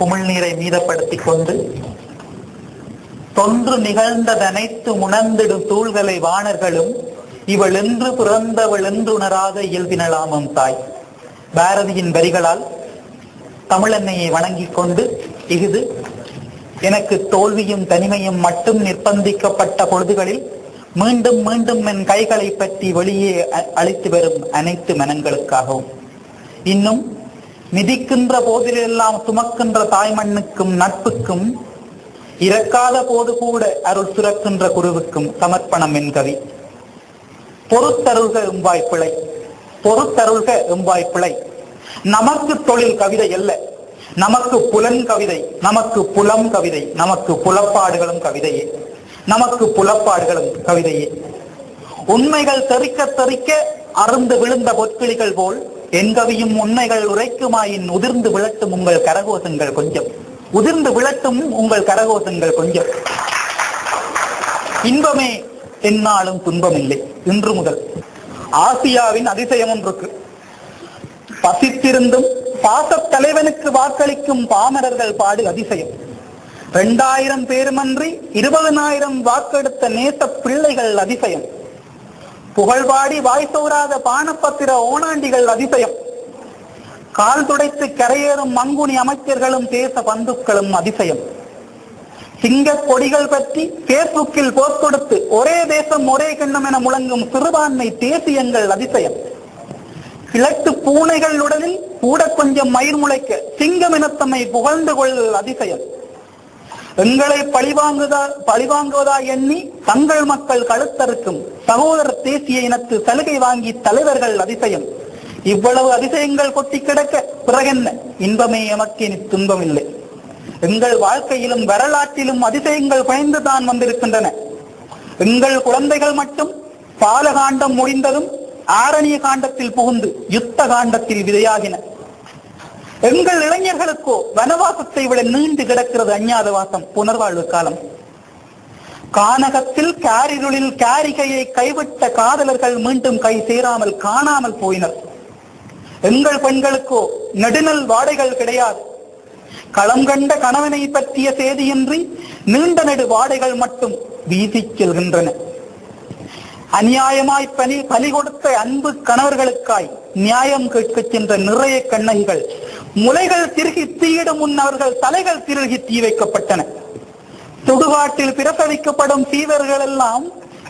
உமிழ்நீரை மீதப்படுத்திக் கொண்டு தொன்று நிகழ்ந்ததனைத்து உணர்ந்திடும் தூள்களை வாணர்களும் இவள் என்று பிறந்தவள் என்று உணராத இயல்பினலாமம் தாய். பாரதியின் வரிகளால் தமிழன்னையை வணங்கிக் கொண்டு இஃது எனக்கு தோல்வியும் தனிமையும் மட்டும் நிர்பந்திக்கப்பட்ட பொழுதுகளில் மீண்டும் மீண்டும் என் கைகளை பற்றி வெளியே அ- அழைத்து வரும் அனைத்து மனங்களுக்காகவும். இன்னும் மிதிக்கின்ற போதிலெல்லாம் சுமக்கின்ற தாய்மண்ணுக்கும் நட்புக்கும் இறக்காத போது கூட அருள் சுரக்கின்ற குருவுக்கும் சமர்ப்பணம் என் கவி. பொறுத்தருள்க எம்பாய் பிழை. பொறுத்தருள்க எம்பாய் பிழை. நமக்கு தொழில் கவிதை அல்ல. நமக்கு புலன் கவிதை நமக்கு புலம் கவிதை நமக்கு புலப்பாடுகளும் கவிதையே. நமக்கு புலப்பாடுகளும் கவிதையே. உண்மைகள் தெறிக்க தெறிக்க அருந்து விழுந்த பொற்கிளிகள் போல் என் கவியும் உண்மைகள் உரைக்குமாயின் உதிர்ந்து விழட்டும் உங்கள் கரகோசங்கள் கொஞ்சம். உதிர்ந்து விழட்டும் உங்கள் கரகோசங்கள் கொஞ்சம். இன்பமே எந்நாளும் துன்பமில்லை இன்று முதல். ஆசியாவின் அதிசயம் ஒன்றுக்கு. பசித்திருந்தும் பாசத் தலைவனுக்கு வாக்களிக்கும் பாமரர்கள் பாடு அதிசயம். இரண்டாயிரம் பேருமன்றி இருபதனாயிரம் வாக்கெடுத்த நேச பிள்ளைகள் அதிசயம். புகழ்பாடி வாய் சோராத பானப்பத்திர ஓனாண்டிகள் அதிசயம். கால் துடைத்து கரையேறும் மங்குனி அமைச்சர்களும் தேச பந்துக்களும் அதிசயம். சிங்க கொடிகள் பற்றி பேஸ்புக்கில் போஸ்ட் கொடுத்து ஒரே தேசம் ஒரே கிண்ணம் என முழங்கும் சிறுபான்மை தேசியங்கள் அதிசயம். கிழக்கு பூனைகளுடனில் கூட கொஞ்சம் மயிர் முளைக்க சிங்கம் இனத்தமை புகழ்ந்து கொள்ளல் அதிசயம். எங்களை பழிவாங்குதா பழிவாங்குவதா எண்ணி தங்கள் மக்கள் கழுத்தறுக்கும் சகோதர தேசிய இனத்து சலுகை வாங்கி தலைவர்கள் அதிசயம். இவ்வளவு அதிசயங்கள் கொட்டி கிடக்க பிறகென்ன? இன்பமே எமக்கு இனி துன்பமில்லை. எங்கள் வாழ்க்கையிலும் வரலாற்றிலும் அதிசயங்கள் குறைந்துதான் தான் வந்திருக்கின்றன. எங்கள் குழந்தைகள் மட்டும் பாலகாண்டம் முடிந்ததும் ஆரணிய காண்டத்தில் புகுந்து யுத்த காண்டத்தில் விதையாகின. எங்கள் இளைஞர்களுக்கோ வனவாசத்தை விட நீண்டு கிடக்கிறது அஞ்ஞாதவாசம் புனர்வாழ்வு காலம். கானகத்தில் காரிருளில் காரிகையை கைவிட்ட காதலர்கள் மீண்டும் கை சேராமல் காணாமல் போயினர். எங்கள் பெண்களுக்கோ நெடுநல் வாடைகள் கிடையாது. களம் கண்ட கணவனை பற்றிய செய்தியின்றி நீண்ட நெடு வாடைகள் மட்டும் வீசிச் செல்கின்றன. அநியாயமாய் பலி பலி கொடுத்த அன்பு கணவர்களுக்காய் நியாயம் கேட்கச் சென்ற நிறைய கண்ணகிகள் முலைகள் திருகி தீயிடும் முன் அவர்கள் தலைகள் திருகி தீ வைக்கப்பட்டன. சுடுகாட்டில் பிரசவிக்கப்படும் சீவர்கள் எல்லாம்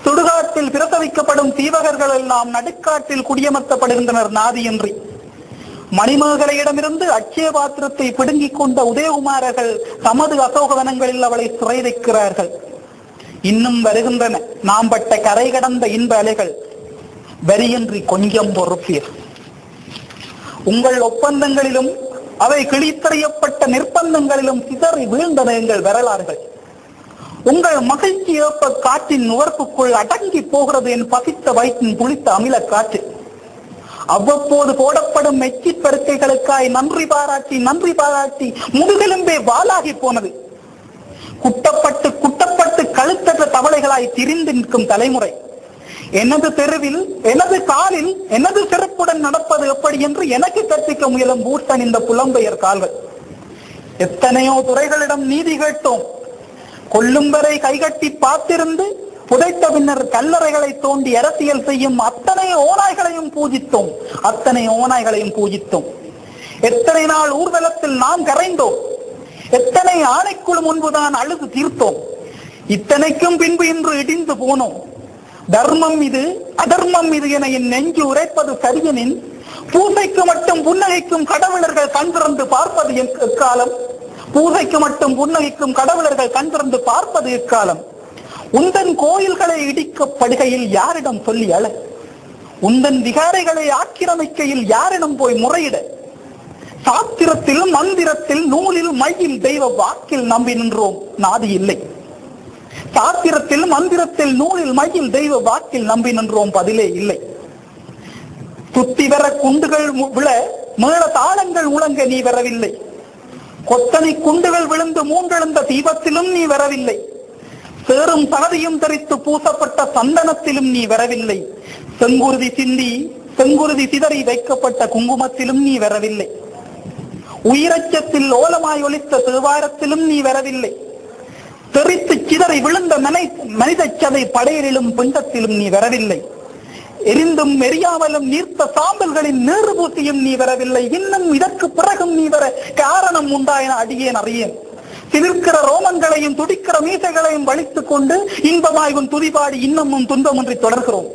சுடுகாட்டில் பிரசவிக்கப்படும் சீவகர்கள் எல்லாம் நடுக்காட்டில் குடியமர்த்தப்படுகின்றனர் நாதியின்றி. மணிமேகலையிடமிருந்து அச்சய பாத்திரத்தை பிடுங்கிக் கொண்ட உதயகுமாரர்கள் தமது அசோகவனங்களில் அவளை சிறை வைக்கிறார்கள். இன்னும் வருகின்றன. நாம் பட்ட கரை கடந்த இன்ப அலைகள். வரியின்றி கொஞ்சம் பொறுப்பீர். உங்கள் ஒப்பந்தங்களிலும் அவை கிழித்தறியப்பட்ட நிர்பந்தங்களிலும் சிதறி வீழ்ந்தன எங்கள் வரலாறுகள். உங்கள் மகிழ்ச்சி ஏற்ப காற்றின் நுகர்ப்புக்குள் அடங்கி போகிறது என் பசித்த வயிற்றின் புளித்த அமில காற்று. அவ்வப்போது போடப்படும் மெச்சி பருக்கைகளுக்காய் நன்றி பாராட்டி நன்றி பாராட்டி முதுகெலும்பே வாளாகி போனது. குட்டப்பட்டு குட்டப்பட்டு கழுத்தற்ற தவளைகளாய் திரிந்து நிற்கும் தலைமுறை. எனது தெருவில் எனது காலில் எனது சிறப்புடன் நடப்பது எப்படி என்று எனக்கு கற்பிக்க முயலும் பூட்டன் இந்த புலம்பெயர் கால்கள். எத்தனையோ துறைகளிடம் நீதி கேட்டோம். கொல்லும் வரை கைகட்டி பார்த்திருந்து புதைத்த பின்னர் கல்லறைகளை தோண்டி அரசியல் செய்யும் அத்தனை ஓநாய்களையும் பூஜித்தோம். அத்தனை ஓநாய்களையும் பூஜித்தோம். எத்தனை நாள் ஊர்வலத்தில் நாம் கரைந்தோம். எத்தனை ஆணைக்குழு முன்புதான் அழுது தீர்த்தோம். இத்தனைக்கும் பின்பு இன்று இடிந்து போனோம். தர்மம் இது அதர்மம் இது என என் நெஞ்சு உரைப்பது சரியனின் பூசைக்கு மட்டும் புன்னகைக்கும் கடவுளர்கள் கண் திறந்து பார்ப்பது எக்- எக்காலம்? பூசைக்கு மட்டும் புன்னகைக்கும் கடவுளர்கள் கண் திறந்து பார்ப்பது எக்காலம்? உந்தன் கோயில்களை இடிக்கப்படுகையில் யாரிடம் சொல்லி அழ? உந்தன் விகாரைகளை ஆக்கிரமிக்கையில் யாரிடம் போய் முறையிட? சாத்திரத்தில் மந்திரத்தில் நூலில் மையில் தெய்வ வாக்கில் நம்பி நின்றோம் நாதி இல்லை. சாத்திரத்தில் மந்திரத்தில் நூலில் மையில் தெய்வ வாக்கில் நம்பி நின்றோம் பதிலே இல்லை. துத்தி வர குண்டுகள் மு- விழ மேள தாளங்கள் உழங்க நீ வரவில்லை. கொத்தனை குண்டுகள் விழுந்து மூன்றெழுந்த தீபத்திலும் நீ வரவில்லை. சேரும் சகதியும் தெரித்து பூசப்பட்ட சந்தனத்திலும் நீ வரவில்லை. செங்குருதி சிந்தி செங்குருதி சிதறி வைக்கப்பட்ட குங்குமத்திலும் நீ வரவில்லை. உயிரச்சத்தில் ஓலமாய் ஒலித்த திருவாரத்திலும் நீ வரவில்லை. தெரித்து சிதறி விழுந்த மனை மனித சதை படையரிலும் பிண்டத்திலும் நீ வரவில்லை. எரிந்தும் எரியாமலும் நீர்த்த சாம்பல்களின் நீறு பூசியும் நீ வரவில்லை. இன்னும் இதற்கு பிறகும் நீ வர காரணம் உண்டாயின அடியேன் அறியேன். சிலிர்க்கிற ரோமங்களையும் துடிக்கிற மீசைகளையும் வலித்துக் கொண்டு இன்பமாய் உன் துதிபாடி இன்னமும் துன்பமின்றி தொடர்கிறோம்.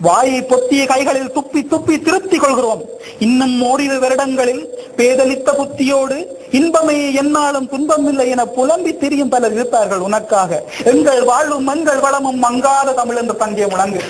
வாயை பொத்திய கைகளில் துப்பி துப்பி திருப்தி கொள்கிறோம். இன்னும் ஓரிரு வருடங்களில் பேதலித்த புத்தியோடு இன்பமே என்னாலும் துன்பமில்லை என புலம்பி திரியும் பலர் இருப்பார்கள் உனக்காக. எங்கள் வாழும் மண்கள் வளமும் மங்காத தமிழ் என்ற தங்கிய முழங்கு.